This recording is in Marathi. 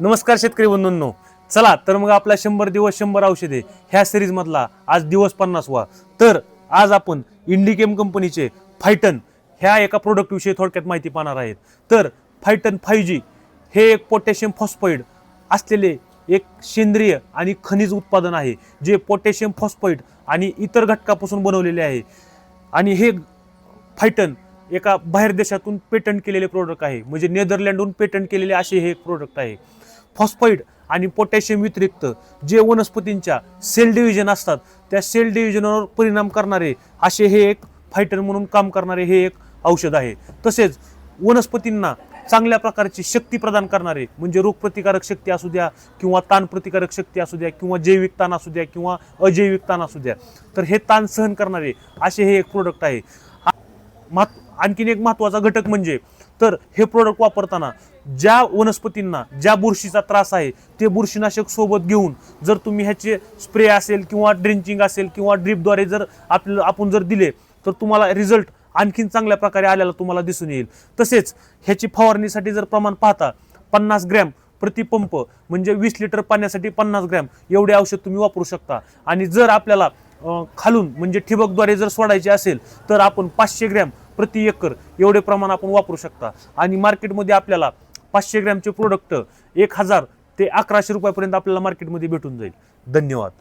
नमस्कार शेतकरी बंधूंनो. चला तर मग आपला शंभर दिवस शंभर औषधे ह्या सिरीजमधला आज दिवस पन्नासवा. तर आज आपण इंडिकेम कंपनीचे फायटन ह्या एका प्रोडक्टविषयी थोडक्यात माहिती पाहणार आहेत. तर फायटन फाय जी हे एक पोटॅशियम फॉस्फाईड असलेले एक सेंद्रिय आणि खनिज उत्पादन आहे जे पोटॅशियम फॉस्फाईड आणि इतर घटकापासून बनवलेले आहे. आणि हे फायटन एका बाहेर देशातून पेटंट केलेले प्रोडक्ट आहे. म्हणजे नेदरलँडहून पेटंट केलेले असे हे एक प्रोडक्ट आहे. फॉस्फाईड आणि पोटॅशियम व्यतिरिक्त जे वनस्पतींच्या सेल डिव्हिजन असतात त्या सेल डिव्हिजनवर परिणाम करणारे असे हे एक फायटर म्हणून काम करणारे हे एक औषध आहे. तसेच वनस्पतींना चांगल्या प्रकारची शक्ती प्रदान करणारे म्हणजे रोगप्रतिकारक शक्ती असू द्या किंवा ताण प्रतिकारक शक्ती असू द्या किंवा जैविक ताण असू द्या किंवा अजैविक ताण असू द्या तर हे ताण सहन करणारे असे हे एक प्रोडक्ट आहे. मात आणखीन एक महत्त्वाचा घटक म्हणजे तर हे प्रोडक्ट वापरताना ज्या वनस्पतींना ज्या बुरशीचा त्रास आहे ते बुरशीनाशक सोबत घेऊन जर तुम्ही ह्याचे स्प्रे असेल किंवा ड्रिंचिंग असेल किंवा ड्रीपद्वारे जर आपलं आपण जर दिले तर तुम्हाला रिझल्ट आणखीन चांगल्या प्रकारे आलेला तुम्हाला दिसून येईल. तसेच ह्याची फवारणीसाठी जर प्रमाण पाहता पन्नास ग्रॅम प्रतिपंप म्हणजे वीस लिटर पाण्यासाठी पन्नास ग्रॅम एवढे औषध तुम्ही वापरू शकता. आणि जर आपल्याला खालून म्हणजे ठिबकद्वारे जर सोडायचे असेल तर आपण पाचशे ग्रॅम प्रति एकर एवढे प्रमाण आपण वापरू शकता. आणि मार्केटमध्ये आपल्याला पाचशे ग्रॅमचे प्रोडक्ट एक हजार ते अकराशे रुपयापर्यंत आपल्याला मार्केटमध्ये भेटून जाईल. धन्यवाद.